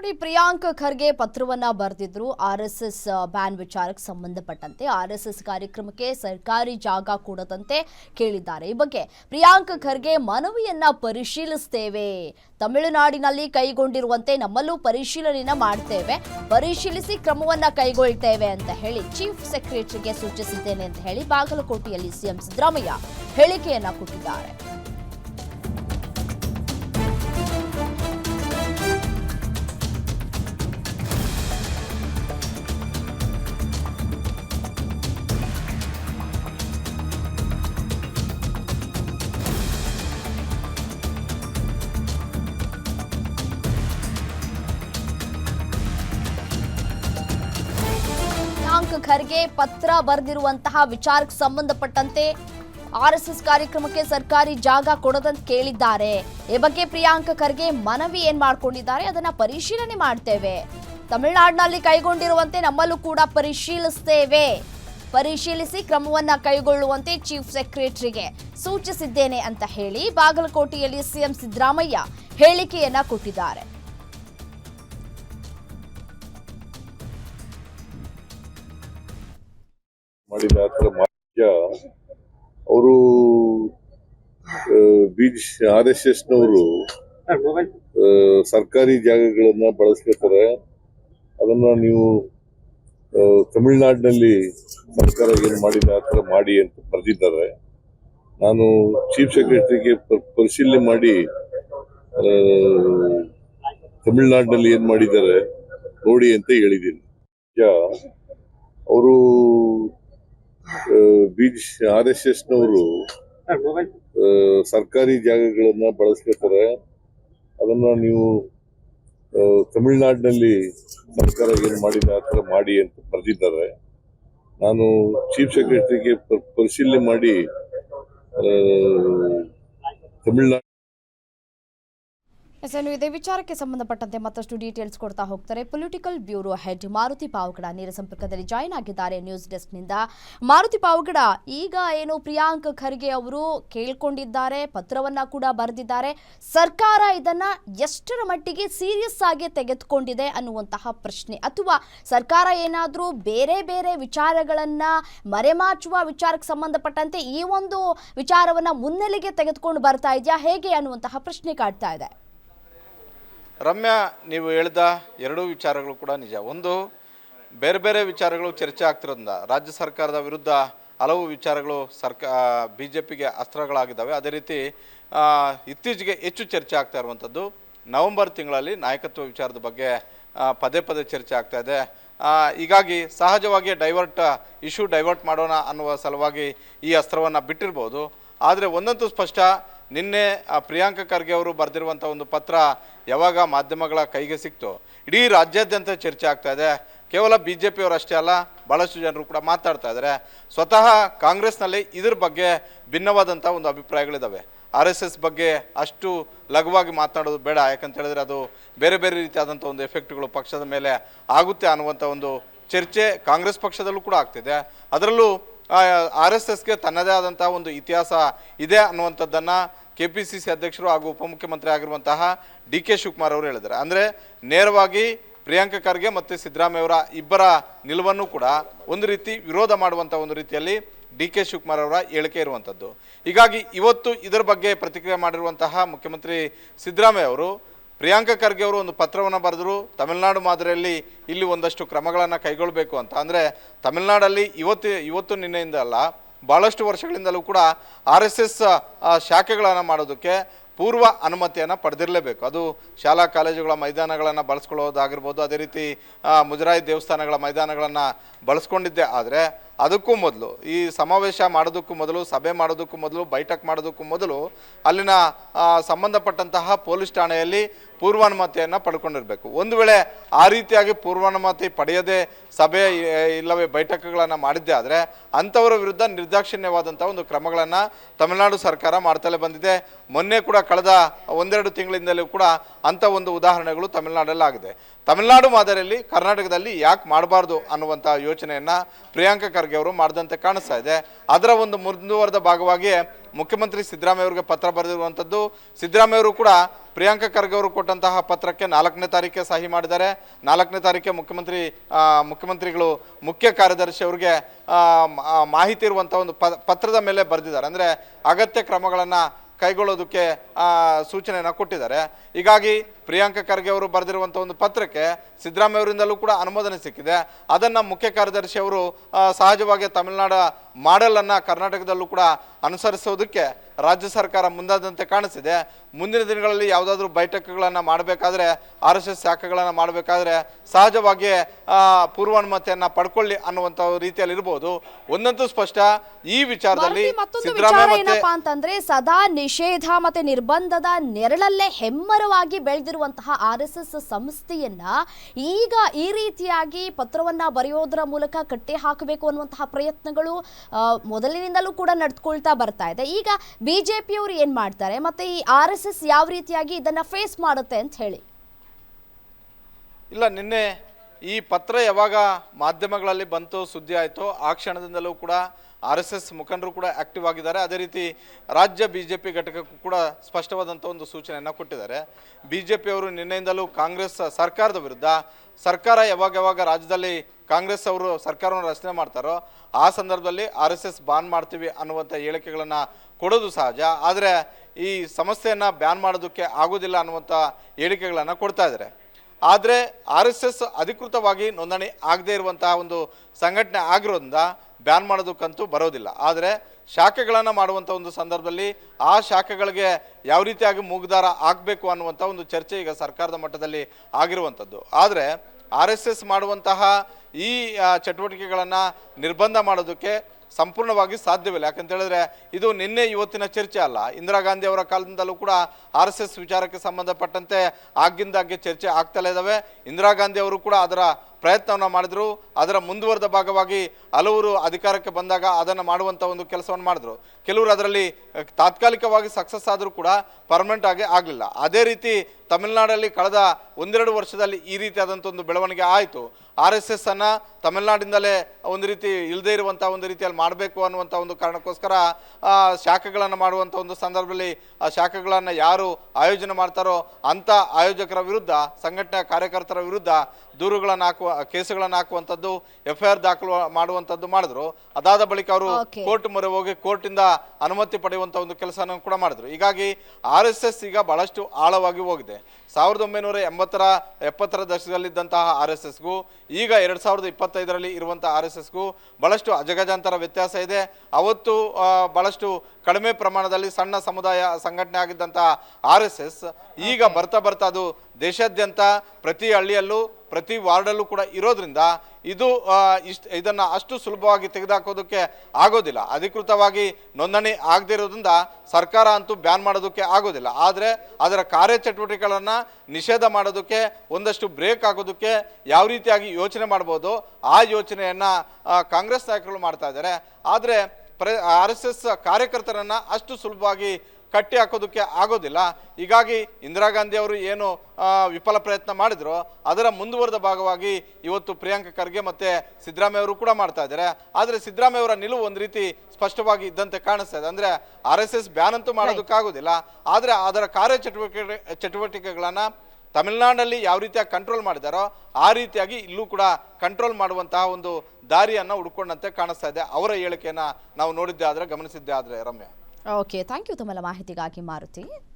ನೋಡಿ, ಪ್ರಿಯಾಂಕ್ ಖರ್ಗೆ ಪತ್ರವನ್ನ ಬರೆದಿದ್ರು. ಆರ್ ಎಸ್ ಎಸ್ ಬ್ಯಾನ್ ವಿಚಾರಕ್ಕೆ ಸಂಬಂಧಪಟ್ಟಂತೆ ಆರ್ ಎಸ್ ಎಸ್ ಕಾರ್ಯಕ್ರಮಕ್ಕೆ ಸರ್ಕಾರಿ ಜಾಗ ಕೊಡದಂತೆ ಕೇಳಿದ್ದಾರೆ. ಈ ಬಗ್ಗೆ ಪ್ರಿಯಾಂಕ್ ಖರ್ಗೆ ಮನವಿಯನ್ನ ಪರಿಶೀಲಿಸ್ತೇವೆ. ತಮಿಳುನಾಡಿನಲ್ಲಿ ಕೈಗೊಂಡಿರುವಂತೆ ನಮ್ಮಲ್ಲೂ ಪರಿಶೀಲನೆಯನ್ನ ಮಾಡ್ತೇವೆ. ಪರಿಶೀಲಿಸಿ ಕ್ರಮವನ್ನ ಕೈಗೊಳ್ತೇವೆ ಅಂತ ಹೇಳಿ ಚೀಫ್ ಸೆಕ್ರೆಟರಿಗೆ ಸೂಚಿಸಿದ್ದೇನೆ ಅಂತ ಹೇಳಿ ಬಾಗಲಕೋಟೆಯಲ್ಲಿ ಸಿಎಂ ಸಿದ್ದರಾಮಯ್ಯ ಹೇಳಿಕೆಯನ್ನ ಕೊಟ್ಟಿದ್ದಾರೆ. ಖರ್ಗೆ ಪತ್ರ ಬರೆದಿರುವಂತಹ ವಿಚಾರಕ್ಕೆ ಸಂಬಂಧಪಟ್ಟಂತೆ ಆರ್ ಎಸ್ ಎಸ್ ಕಾರ್ಯಕ್ರಮಕ್ಕೆ ಸರ್ಕಾರಿ ಜಾಗ ಕೊಡದಂತ ಕೇಳಿದ್ದಾರೆ. ಈ ಬಗ್ಗೆ ಪ್ರಿಯಾಂಕ ಖರ್ಗೆ ಮನವಿ ಏನ್ ಮಾಡ್ಕೊಂಡಿದ್ದಾರೆ ಅದನ್ನ ಪರಿಶೀಲನೆ ಮಾಡ್ತೇವೆ. ತಮಿಳುನಾಡಿನಲ್ಲಿ ಕೈಗೊಂಡಿರುವಂತೆ ನಮ್ಮಲ್ಲೂ ಕೂಡ ಪರಿಶೀಲಿಸ್ತೇವೆ. ಪರಿಶೀಲಿಸಿ ಕ್ರಮವನ್ನ ಕೈಗೊಳ್ಳುವಂತೆ ಚೀಫ್ ಸೆಕ್ರೆಟರಿಗೆ ಸೂಚಿಸಿದ್ದೇನೆ ಅಂತ ಹೇಳಿ ಬಾಗಲಕೋಟೆಯಲ್ಲಿ ಸಿಎಂ ಸಿದ್ದರಾಮಯ್ಯ ಹೇಳಿಕೆಯನ್ನ ಕೊಟ್ಟಿದ್ದಾರೆ. ಮಾಡಿದ ಆ ಥರ ಅವರು ಬಿಜಿ ಆರ್ ಎಸ್ ಎಸ್ ನವರು ಸರ್ಕಾರಿ ಜಾಗಗಳನ್ನ ಬಳಸ್ಕೊತಾರೆ. ಅದನ್ನ ನೀವು ತಮಿಳ್ನಾಡಿನಲ್ಲಿ ಸರ್ಕಾರ ಏನ್ ಮಾಡಿದ ಆ ಥರ ಮಾಡಿ ಅಂತ ಬರೆದಿದ್ದಾರೆ. ನಾನು ಚೀಫ್ ಸೆಕ್ರೆಟರಿಗೆ ಪರಿಶೀಲನೆ ಮಾಡಿ ತಮಿಳ್ನಾಡಿನಲ್ಲಿ ಏನ್ ಮಾಡಿದ್ದಾರೆ ನೋಡಿ ಅಂತ ಹೇಳಿದ್ದೀನಿ. ಅವರು ಬಿಜ್ ಆರ್ ಎಸ್ ಎಸ್ ನವರು ಸರ್ಕಾರಿ ಜಾಗಗಳನ್ನ ಬಳಸ್ಕೊತಾರೆ. ಅದನ್ನ ನೀವು ತಮಿಳ್ನಾಡಿನಲ್ಲಿ ಸರ್ಕಾರ ಏನ್ ಮಾಡಿದ ಆ ಥರ ಮಾಡಿ ಅಂತ ಬರೆದಿದ್ದಾರೆ. ನಾನು ಚೀಫ್ ಸೆಕ್ರೆಟರಿಗೆ ಪರಿಶೀಲನೆ ಮಾಡಿ ತಮಿಳ್ನಾಡು ಎಸ್ ಏನು ಇದೇ ವಿಚಾರಕ್ಕೆ ಸಂಬಂಧಪಟ್ಟಂತೆ ಮತ್ತಷ್ಟು ಡೀಟೇಲ್ಸ್ ಕೊಡ್ತಾ ಹೋಗ್ತಾರೆ. Political bureau head Maruti Pavagada ನೇರ ಸಂಪರ್ಕದಲ್ಲಿ ಜಾಯಿನ್ ಆಗಿದ್ದಾರೆ ನ್ಯೂಸ್ ಡೆಸ್ಕ್ನಿಂದ. ಮಾರುತಿ ಪಾವಗಡ, ಈಗ ಏನು ಪ್ರಿಯಾಂಕ್ ಖರ್ಗೆ ಅವರು ಕೇಳ್ಕೊಂಡಿದ್ದಾರೆ, ಪತ್ರವನ್ನ ಕೂಡ ಬರೆದಿದ್ದಾರೆ. ಸರ್ಕಾರ ಇದನ್ನ ಎಷ್ಟರ ಮಟ್ಟಿಗೆ ಸೀರಿಯಸ್ ಆಗಿ ತೆಗೆದುಕೊಂಡಿದೆ ಅನ್ನುವಂತಹ ಪ್ರಶ್ನೆ. ಅಥವಾ ಸರ್ಕಾರ ಏನಾದರೂ ಬೇರೆ ಬೇರೆ ವಿಚಾರಗಳನ್ನ ಮರೆಮಾಚುವ ವಿಚಾರಕ್ಕೆ ಸಂಬಂಧಪಟ್ಟಂತೆ ಈ ಒಂದು ವಿಚಾರವನ್ನ ಮುನ್ನೆಲೆಗೆ ತೆಗೆದುಕೊಂಡು ಬರ್ತಾ ಇದೆಯಾ, ಹೇಗೆ ಅನ್ನುವಂತಹ ಪ್ರಶ್ನೆ ಕಾಡ್ತಾ ಇದೆ. ರಮ್ಯಾ, ನೀವು ಹೇಳಿದ ಎರಡೂ ವಿಚಾರಗಳು ಕೂಡ ನಿಜ. ಒಂದು, ಬೇರೆ ಬೇರೆ ವಿಚಾರಗಳು ಚರ್ಚೆ ಆಗ್ತಿರೋದ್ರಿಂದ ರಾಜ್ಯ ಸರ್ಕಾರದ ವಿರುದ್ಧ ಹಲವು ವಿಚಾರಗಳು ಸರ್ಕಾ ಬಿ ಜೆ ಪಿಗೆ ಅಸ್ತ್ರಗಳಾಗಿದ್ದಾವೆ. ಅದೇ ರೀತಿ ಇತ್ತೀಚೆಗೆ ಹೆಚ್ಚು ಚರ್ಚೆ ಆಗ್ತಾ ಇರುವಂಥದ್ದು ನವೆಂಬರ್ ತಿಂಗಳಲ್ಲಿ ನಾಯಕತ್ವ ವಿಚಾರದ ಬಗ್ಗೆ ಪದೇ ಪದೇ ಚರ್ಚೆ ಆಗ್ತಾ ಇದೆ. ಹೀಗಾಗಿ ಸಹಜವಾಗಿ ಡೈವರ್ಟ್, ಇಶ್ಯೂ ಡೈವರ್ಟ್ ಮಾಡೋಣ ಅನ್ನುವ ಸಲುವಾಗಿ ಈ ಅಸ್ತ್ರವನ್ನು ಬಿಟ್ಟಿರ್ಬೋದು. ಆದರೆ ಒಂದಂತೂ ಸ್ಪಷ್ಟ ನಿನ್ನೆ, ಆ, ಪ್ರಿಯಾಂಕ ಖರ್ಗೆ ಅವರು ಬರೆದಿರುವಂಥ ಒಂದು ಪತ್ರ ಯಾವಾಗ ಮಾಧ್ಯಮಗಳ ಕೈಗೆ ಸಿಕ್ತು? ಇಡೀ ರಾಜ್ಯಾದ್ಯಂತ ಚರ್ಚೆ ಆಗ್ತಾ ಇದೆ. ಕೇವಲ ಬಿ ಜೆ ಪಿಯವರು ಅಷ್ಟೇ ಅಲ್ಲ ಭಾಳಷ್ಟು ಜನರು ಕೂಡ ಮಾತಾಡ್ತಾ ಇದ್ದಾರೆ ಸ್ವತಃ ಕಾಂಗ್ರೆಸ್ನಲ್ಲಿ ಇದ್ರ ಬಗ್ಗೆ ಭಿನ್ನವಾದಂಥ ಒಂದು ಅಭಿಪ್ರಾಯಗಳಿದ್ದಾವೆ ಆರ್ ಎಸ್ ಎಸ್ ಬಗ್ಗೆ ಅಷ್ಟು ಲಘುವಾಗಿ ಮಾತನಾಡೋದು ಬೇಡ, ಯಾಕಂತ ಹೇಳಿದ್ರೆ ಅದು ಬೇರೆ ಬೇರೆ ರೀತಿಯಾದಂಥ ಒಂದು ಎಫೆಕ್ಟ್ಗಳು ಪಕ್ಷದ ಮೇಲೆ ಆಗುತ್ತೆ ಅನ್ನುವಂಥ ಒಂದು ಚರ್ಚೆ ಕಾಂಗ್ರೆಸ್ ಪಕ್ಷದಲ್ಲೂ ಕೂಡ ಆಗ್ತಿದೆ. ಅದರಲ್ಲೂ ಆರ್ ಎಸ್ ಎಸ್ಗೆ ತನ್ನದೇ ಆದಂತಹ ಒಂದು ಇತಿಹಾಸ ಇದೆ ಅನ್ನುವಂಥದ್ದನ್ನು ಕೆ ಪಿ ಸಿ ಸಿ ಅಧ್ಯಕ್ಷರು ಹಾಗೂ ಉಪಮುಖ್ಯಮಂತ್ರಿ ಆಗಿರುವಂತಹ ಡಿ ಕೆ ಶಿವಕುಮಾರ್ ಅವರು ಹೇಳಿದ್ದಾರೆ. ಅಂದರೆ ನೇರವಾಗಿ ಪ್ರಿಯಾಂಕ ಖರ್ಗೆ ಮತ್ತು ಸಿದ್ದರಾಮಯ್ಯ ಅವರ ಇಬ್ಬರ ನಿಲುವನ್ನು ಕೂಡ ಒಂದು ರೀತಿ ವಿರೋಧ ಮಾಡುವಂಥ ಒಂದು ರೀತಿಯಲ್ಲಿ ಡಿ ಕೆ ಶಿವಕುಮಾರ್ ಅವರ ಹೇಳಿಕೆ ಇರುವಂಥದ್ದು. ಹೀಗಾಗಿ ಇವತ್ತು ಇದರ ಬಗ್ಗೆ ಪ್ರತಿಕ್ರಿಯೆ ಮಾಡಿರುವಂತಹ ಮುಖ್ಯಮಂತ್ರಿ ಸಿದ್ದರಾಮಯ್ಯ ಅವರು ಪ್ರಿಯಾಂಕ ಖರ್ಗೆ ಅವರು ಒಂದು ಪತ್ರವನ್ನು ಬರೆದರು, ತಮಿಳುನಾಡು ಮಾದರಿಯಲ್ಲಿ ಇಲ್ಲಿ ಒಂದಷ್ಟು ಕ್ರಮಗಳನ್ನು ಕೈಗೊಳ್ಳಬೇಕು ಅಂತ. ಅಂದರೆ ತಮಿಳುನಾಡಲ್ಲಿ ಇವತ್ತು ಇವತ್ತು ನಿನ್ನೆಯಿಂದ ಅಲ್ಲ ಭಾಳಷ್ಟು ವರ್ಷಗಳಿಂದಲೂ ಕೂಡ ಆರ್ ಎಸ್ ಎಸ್ ಶಾಖೆಗಳನ್ನು ಮಾಡೋದಕ್ಕೆ ಪೂರ್ವ ಅನುಮತಿಯನ್ನು ಪಡೆದಿರಲೇಬೇಕು. ಅದು ಶಾಲಾ ಕಾಲೇಜುಗಳ ಮೈದಾನಗಳನ್ನು ಬಳಸ್ಕೊಳ್ಳೋದಾಗಿರ್ಬೋದು, ಅದೇ ರೀತಿ ಮುಜರಾಯಿ ದೇವಸ್ಥಾನಗಳ ಮೈದಾನಗಳನ್ನು ಬಳಸ್ಕೊಂಡಿದ್ದೆ. ಆದರೆ ಅದಕ್ಕೂ ಮೊದಲು, ಈ ಸಮಾವೇಶ ಮಾಡೋದಕ್ಕೂ ಮೊದಲು, ಸಭೆ ಮಾಡೋದಕ್ಕೂ ಮೊದಲು, ಬೈಠಕ್ ಮಾಡೋದಕ್ಕೂ ಮೊದಲು ಅಲ್ಲಿನ ಸಂಬಂಧಪಟ್ಟಂತಹ ಪೊಲೀಸ್ ಠಾಣೆಯಲ್ಲಿ ಪೂರ್ವಾನುಮತಿಯನ್ನು ಪಡ್ಕೊಂಡಿರಬೇಕು. ಒಂದು ವೇಳೆ ಆ ರೀತಿಯಾಗಿ ಪೂರ್ವಾನುಮತಿ ಪಡೆಯದೆ ಸಭೆ ಇಲ್ಲವೇ ಬೈಠಕ್ಗಳನ್ನು ಮಾಡಿದ್ದೆ ಆದರೆ ಅಂಥವರ ವಿರುದ್ಧ ನಿರ್ದಾಕ್ಷಿಣ್ಯವಾದಂಥ ಒಂದು ಕ್ರಮಗಳನ್ನು ತಮಿಳುನಾಡು ಸರ್ಕಾರ ಮಾಡ್ತಲೇ ಬಂದಿದೆ. ಮೊನ್ನೆ ಕೂಡ ಕಳೆದ ಒಂದೆರಡು ತಿಂಗಳಿಂದಲೂ ಕೂಡ ಅಂಥ ಒಂದು ಉದಾಹರಣೆಗಳು ತಮಿಳುನಾಡಲ್ಲಿ ಆಗಿದೆ ತಮಿಳುನಾಡು ಮಾದರಿಯಲ್ಲಿ ಕರ್ನಾಟಕದಲ್ಲಿ ಯಾಕೆ ಮಾಡಬಾರ್ದು ಅನ್ನುವಂಥ ಯೋಚನೆಯನ್ನು ಪ್ರಿಯಾಂಕ ಖರ್ಗೆ ಅವರು ಮಾಡಿದಂತೆ ಕಾಣಿಸ್ತಾ ಇದೆ. ಅದರ ಒಂದು ಮುಂದುವರೆದ ಭಾಗವಾಗಿ ಮುಖ್ಯಮಂತ್ರಿ ಸಿದ್ದರಾಮಯ್ಯ ಅವರಿಗೆ ಪತ್ರ ಬರೆದಿರುವಂಥದ್ದು. ಸಿದ್ದರಾಮಯ್ಯ ಅವರು ಕೂಡ ಪ್ರಿಯಾಂಕ ಖರ್ಗೆ ಅವರು ಕೊಟ್ಟಂತಹ ಪತ್ರಕ್ಕೆ ನಾಲ್ಕನೇ ತಾರೀಕೆ ಸಹಿ ಮಾಡಿದ್ದಾರೆ. ನಾಲ್ಕನೇ ತಾರೀಕೆ ಮುಖ್ಯಮಂತ್ರಿ ಮುಖ್ಯಮಂತ್ರಿಗಳು ಮುಖ್ಯ ಕಾರ್ಯದರ್ಶಿ ಅವರಿಗೆ ಮಾಹಿತಿ ಇರುವಂಥ ಒಂದು ಪತ್ರದ ಮೇಲೆ ಬರೆದಿದ್ದಾರೆ. ಅಂದರೆ ಅಗತ್ಯ ಕ್ರಮಗಳನ್ನು ಕೈಗೊಳ್ಳೋದಕ್ಕೆ ಸೂಚನೆಯನ್ನು ಕೊಟ್ಟಿದ್ದಾರೆ. ಹೀಗಾಗಿ ಪ್ರಿಯಾಂಕ ಖರ್ಗೆ ಅವರು ಬರೆದಿರುವಂಥ ಒಂದು ಪತ್ರಕ್ಕೆ ಸಿದ್ದರಾಮಯ್ಯ ಅವರಿಂದಲೂ ಕೂಡ ಅನುಮೋದನೆ ಸಿಕ್ಕಿದೆ. ಅದನ್ನು ಮುಖ್ಯ ಕಾರ್ಯದರ್ಶಿ ಅವರು ಸಹಜವಾಗಿ ತಮಿಳುನಾಡ ಮಾಡೆಲನ್ನು ಕರ್ನಾಟಕದಲ್ಲೂ ಕೂಡ ಅನುಸರಿಸೋದಕ್ಕೆ ರಾಜ್ಯ ಸರ್ಕಾರ ಮುಂದಾದಂತೆ ಕಾಣಿಸಿದೆ. ಮುಂದಿನ ದಿನಗಳಲ್ಲಿ ಯಾವುದಾದ್ರೂ ಬೈಠಕ್ಗಳನ್ನು ಮಾಡಬೇಕಾದ್ರೆ ಆರ್ ಎಸ್ ಎಸ್ ಶಾಖೆಗಳನ್ನು ಮಾಡಬೇಕಾದ್ರೆ ಸಹಜವಾಗಿ ಪೂರ್ವಾನುಮತಿಯನ್ನು ಪಡ್ಕೊಳ್ಳಿ ಅನ್ನುವಂಥ ರೀತಿಯಲ್ಲಿ ಇರ್ಬೋದು ಒಂದಂತೂ ಸ್ಪಷ್ಟ ಈ ವಿಚಾರದಲ್ಲಿ ಏನಪ್ಪಾ ಅಂತಂದ್ರೆ ಸದಾ ನಿಷೇಧ ಮತ್ತೆ ನಿರ್ಬಂಧದ ನೆರಳಲ್ಲೇ ಹೆಮ್ಮರವಾಗಿ ಬೆಳೆದಿರುವಂತಹ ಆರ್ ಎಸ್ ಎಸ್ ಸಂಸ್ಥೆಯನ್ನ ಈಗ ಈ ರೀತಿಯಾಗಿ ಪತ್ರವನ್ನ ಬರೆಯೋದರ ಮೂಲಕ ಕಟ್ಟೆ ಹಾಕಬೇಕು ಅನ್ನುವಂತಹ ಪ್ರಯತ್ನಗಳು ಮೊದಲಿನಿಂದಲೂ ಕೂಡ ನಡೆದುಕೊಳ್ತಾ ಬರ್ತಾ ಇದೆ. ಈಗ ಬಿಜೆಪಿಯವರು ಏನ್ ಮಾಡ್ತಾರೆ? ಮತ್ತೆ ಈ ಆರ್ ಎಸ್ ಎಸ್ ಯಾವ ರೀತಿಯಾಗಿ ಇದನ್ನ ಫೇಸ್ ಮಾಡುತ್ತೆ ಅಂತ ಹೇಳಿ. ಇಲ್ಲ, ನಿನ್ನೆ ಈ ಪತ್ರ ಯಾವಾಗ ಮಾಧ್ಯಮಗಳಲ್ಲಿ ಬಂತು ಸುದ್ದಿ ಆಯಿತು, ಆ ಕ್ಷಣದಿಂದಲೂ ಕೂಡ ಆರ್ ಎಸ್ ಎಸ್ ಮುಖಂಡರು ಕೂಡ ಆಕ್ಟಿವ್ ಆಗಿದ್ದಾರೆ. ಅದೇ ರೀತಿ ರಾಜ್ಯ ಬಿ ಜೆ ಪಿ ಘಟಕಕ್ಕೂ ಕೂಡ ಸ್ಪಷ್ಟವಾದಂಥ ಒಂದು ಸೂಚನೆಯನ್ನು ಕೊಟ್ಟಿದ್ದಾರೆ. ಬಿ ಜೆ ಪಿಯವರು ನಿನ್ನೆಯಿಂದಲೂ ಕಾಂಗ್ರೆಸ್ ಸರ್ಕಾರದ ವಿರುದ್ಧ, ಸರ್ಕಾರ ಯಾವಾಗ ಯಾವಾಗ ರಾಜ್ಯದಲ್ಲಿ ಕಾಂಗ್ರೆಸ್ ಅವರು ಸರ್ಕಾರವನ್ನು ರಚನೆ ಮಾಡ್ತಾರೋ ಆ ಸಂದರ್ಭದಲ್ಲಿ ಆರ್ ಎಸ್ ಎಸ್ ಬಾನ್ ಮಾಡ್ತೀವಿ ಅನ್ನುವಂಥ ಹೇಳಿಕೆಗಳನ್ನು ಕೊಡೋದು ಸಹಜ. ಆದರೆ ಈ ಸಮಸ್ಯೆಯನ್ನು ಬ್ಯಾನ್ ಮಾಡೋದಕ್ಕೆ ಆಗೋದಿಲ್ಲ ಅನ್ನುವಂಥ ಹೇಳಿಕೆಗಳನ್ನು ಕೊಡ್ತಾ ಇದ್ದಾರೆ. ಆದರೆ ಆರ್ ಎಸ್ ಅಧಿಕೃತವಾಗಿ ನೋಂದಣಿ ಆಗದೇ ಇರುವಂತಹ ಒಂದು ಸಂಘಟನೆ ಆಗಿರೋದ್ರಿಂದ ಬ್ಯಾನ್ ಮಾಡೋದಕ್ಕಂತೂ ಬರೋದಿಲ್ಲ. ಆದರೆ ಶಾಖೆಗಳನ್ನು ಮಾಡುವಂಥ ಒಂದು ಸಂದರ್ಭದಲ್ಲಿ ಆ ಶಾಖೆಗಳಿಗೆ ಯಾವ ರೀತಿಯಾಗಿ ಮೂಗುದಾರ ಆಗಬೇಕು ಅನ್ನುವಂಥ ಒಂದು ಚರ್ಚೆ ಈಗ ಸರ್ಕಾರದ ಮಟ್ಟದಲ್ಲಿ ಆಗಿರುವಂಥದ್ದು ಆದರೆ ಆರ್ ಎಸ್ ಎಸ್ ಮಾಡುವಂತಹ ಈ ಚಟುವಟಿಕೆಗಳನ್ನು ನಿರ್ಬಂಧ ಮಾಡೋದಕ್ಕೆ ಸಂಪೂರ್ಣವಾಗಿ ಸಾಧ್ಯವಿಲ್ಲ. ಯಾಕಂತ ಹೇಳಿದ್ರೆ ಇದು ನಿನ್ನೆ ಇವತ್ತಿನ ಚರ್ಚೆ ಅಲ್ಲ. ಇಂದಿರಾ ಗಾಂಧಿ ಅವರ ಕಾಲದಿಂದಲೂ ಕೂಡ ಆರ್ ಎಸ್ ಎಸ್ ವಿಚಾರಕ್ಕೆ ಸಂಬಂಧಪಟ್ಟಂತೆ ಆಗಿಂದಾಗ್ಗೆ ಚರ್ಚೆ ಆಗ್ತಲೇ ಇದ್ದಾವೆ ಇಂದಿರಾ ಗಾಂಧಿ ಅವರು ಕೂಡ ಅದರ ಪ್ರಯತ್ನವನ್ನು ಮಾಡಿದ್ರು. ಅದರ ಮುಂದುವರೆದ ಭಾಗವಾಗಿ ಹಲವರು ಅಧಿಕಾರಕ್ಕೆ ಬಂದಾಗ ಅದನ್ನು ಮಾಡುವಂಥ ಒಂದು ಕೆಲಸವನ್ನು ಮಾಡಿದ್ರು. ಕೆಲವರು ಅದರಲ್ಲಿ ತಾತ್ಕಾಲಿಕವಾಗಿ ಸಕ್ಸಸ್ ಆದರೂ ಕೂಡ ಪರ್ಮನೆಂಟ್ ಆಗಿ ಆಗಲಿಲ್ಲ. ಅದೇ ರೀತಿ ತಮಿಳುನಾಡಲ್ಲಿ ಕಳೆದ ಒಂದೆರಡು ವರ್ಷದಲ್ಲಿ ಈ ರೀತಿಯಾದಂಥ ಒಂದು ಬೆಳವಣಿಗೆ ಆಯಿತು. ಆರ್ ಎಸ್ ಎಸ್ ಅನ್ನು ತಮಿಳುನಾಡಿಂದಲೇ ಒಂದು ರೀತಿ ಇಲ್ಲದೇ ಇರುವಂಥ ಒಂದು ರೀತಿಯಲ್ಲಿ ಮಾಡಬೇಕು ಅನ್ನುವಂಥ ಒಂದು ಕಾರಣಕ್ಕೋಸ್ಕರ ಶಾಖೆಗಳನ್ನು ಮಾಡುವಂಥ ಒಂದು ಸಂದರ್ಭದಲ್ಲಿ ಆ ಶಾಖೆಗಳನ್ನು ಯಾರು ಆಯೋಜನೆ ಮಾಡ್ತಾರೋ ಅಂಥ ಆಯೋಜಕರ ವಿರುದ್ಧ, ಸಂಘಟನೆಯ ಕಾರ್ಯಕರ್ತರ ವಿರುದ್ಧ ದೂರುಗಳನ್ನು ಹಾಕುವ ಕೇಸುಗಳನ್ನು ಹಾಕುವಂಥದ್ದು ಎಫ್ ಐ ಆರ್ ದಾಖಲು ಮಾಡುವಂಥದ್ದು ಮಾಡಿದ್ರು. ಅದಾದ ಬಳಿಕ ಅವರು ಕೋರ್ಟ್ ಮೊರೆ ಹೋಗಿ ಕೋರ್ಟಿಂದ ಅನುಮತಿ ಪಡೆಯುವಂಥ ಒಂದು ಕೆಲಸನೂ ಕೂಡ ಮಾಡಿದ್ರು. ಹೀಗಾಗಿ ಆರ್ ಎಸ್ ಎಸ್ ಈಗ ಬಹಳಷ್ಟು ಆಳವಾಗಿ ಹೋಗಿದೆ. ಸಾವಿರದ ಒಂಬೈನೂರ ಎಂಬತ್ತರ ಎಪ್ಪತ್ತರ ದಶಕದಲ್ಲಿದ್ದಂತಹ ಆರ್ ಎಸ್ ಎಸ್ಗೂ ಈಗ ಎರಡು ಸಾವಿರದ ಇಪ್ಪತ್ತೈದರಲ್ಲಿ ಇರುವಂಥ ಆರ್ ಎಸ್ ಎಸ್ಗೂ ಬಹಳಷ್ಟು ಅಜಗಜಾಂತರ ವ್ಯತ್ಯಾಸ ಇದೆ. ಅವತ್ತು ಬಹಳಷ್ಟು ಕಡಿಮೆ ಪ್ರಮಾಣದಲ್ಲಿ ಸಣ್ಣ ಸಮುದಾಯ ಸಂಘಟನೆ ಆಗಿದ್ದಂತಹ ಆರ್ ಎಸ್ ಎಸ್ ಈಗ ಬರ್ತಾ ಬರ್ತಾ ಅದು ದೇಶಾದ್ಯಂತ ಪ್ರತಿ ಹಳ್ಳಿಯಲ್ಲೂ ಪ್ರತಿ ವಾರ್ಡಲ್ಲೂ ಕೂಡ ಇರೋದ್ರಿಂದ ಇದು ಇಷ್ಟು, ಇದನ್ನು ಅಷ್ಟು ಸುಲಭವಾಗಿ ತೆಗೆದುಹಾಕೋದಕ್ಕೆ ಆಗೋದಿಲ್ಲ. ಅಧಿಕೃತವಾಗಿ ನೋಂದಣಿ ಆಗದೇ ಇರೋದ್ರಿಂದ ಸರ್ಕಾರ ಅಂತೂ ಬ್ಯಾನ್ ಮಾಡೋದಕ್ಕೆ ಆಗೋದಿಲ್ಲ. ಆದರೆ ಅದರ ಕಾರ್ಯಚಟುವಟಿಕೆಗಳನ್ನು ನಿಷೇಧ ಮಾಡೋದಕ್ಕೆ, ಒಂದಷ್ಟು ಬ್ರೇಕ್ ಆಗೋದಕ್ಕೆ ಯಾವ ರೀತಿಯಾಗಿ ಯೋಚನೆ ಮಾಡ್ಬೋದು, ಆ ಯೋಚನೆಯನ್ನು ಕಾಂಗ್ರೆಸ್ ನಾಯಕರು ಮಾಡ್ತಾ ಇದ್ದಾರೆ. ಆದರೆ ಪ್ರ ಆರ್ ಎಸ್ ಎಸ್ ಕಾರ್ಯಕರ್ತರನ್ನು ಅಷ್ಟು ಸುಲಭವಾಗಿ ಕಟ್ಟಿ ಹಾಕೋದಕ್ಕೆ ಆಗೋದಿಲ್ಲ. ಹೀಗಾಗಿ ಇಂದಿರಾ ಗಾಂಧಿ ಅವರು ಏನು ವಿಫಲ ಪ್ರಯತ್ನ ಮಾಡಿದ್ರು ಅದರ ಮುಂದುವರೆದ ಭಾಗವಾಗಿ ಇವತ್ತು ಪ್ರಿಯಾಂಕ ಖರ್ಗೆ ಮತ್ತೆ ಸಿದ್ದರಾಮಯ್ಯ ಅವರು ಕೂಡ ಮಾಡ್ತಾ ಇದ್ದಾರೆ. ಆದರೆ ಸಿದ್ದರಾಮಯ್ಯ ಅವರ ನಿಲುವು ಒಂದು ರೀತಿ ಸ್ಪಷ್ಟವಾಗಿ ಇದ್ದಂತೆ ಕಾಣಿಸ್ತಾ ಇದೆ. ಅಂದ್ರೆ ಆರ್ ಎಸ್ ಎಸ್ ಬ್ಯಾನ್ ಅಂತೂ ಮಾಡೋದಕ್ಕಾಗೋದಿಲ್ಲ ಆದರೆ ಅದರ ಕಾರ್ಯಚಟುವಟಿಕೆ ಚಟುವಟಿಕೆಗಳನ್ನು ತಮಿಳುನಾಡಲ್ಲಿ ಯಾವ ರೀತಿಯಾಗಿ ಕಂಟ್ರೋಲ್ ಮಾಡಿದಾರೋ ಆ ರೀತಿಯಾಗಿ ಇಲ್ಲೂ ಕೂಡ ಕಂಟ್ರೋಲ್ ಮಾಡುವಂತಹ ಒಂದು ದಾರಿಯನ್ನು ಹುಡ್ಕೊಂಡಂತೆ ಕಾಣಿಸ್ತಾ ಇದೆ. ಅವರ ಹೇಳಿಕೆಯನ್ನು ನಾವು ನೋಡಿದ್ದೆ ಆದರೆ ಗಮನಿಸಿದ್ದೆ ಆದರೆ ರಮ್ಯಾ. ಓಕೆ ಥ್ಯಾಂಕ್ ಯು ತಮ್ಮೆಲ್ಲ ಮಾಹಿತಿಗಾಗಿ ಮಾರುತಿ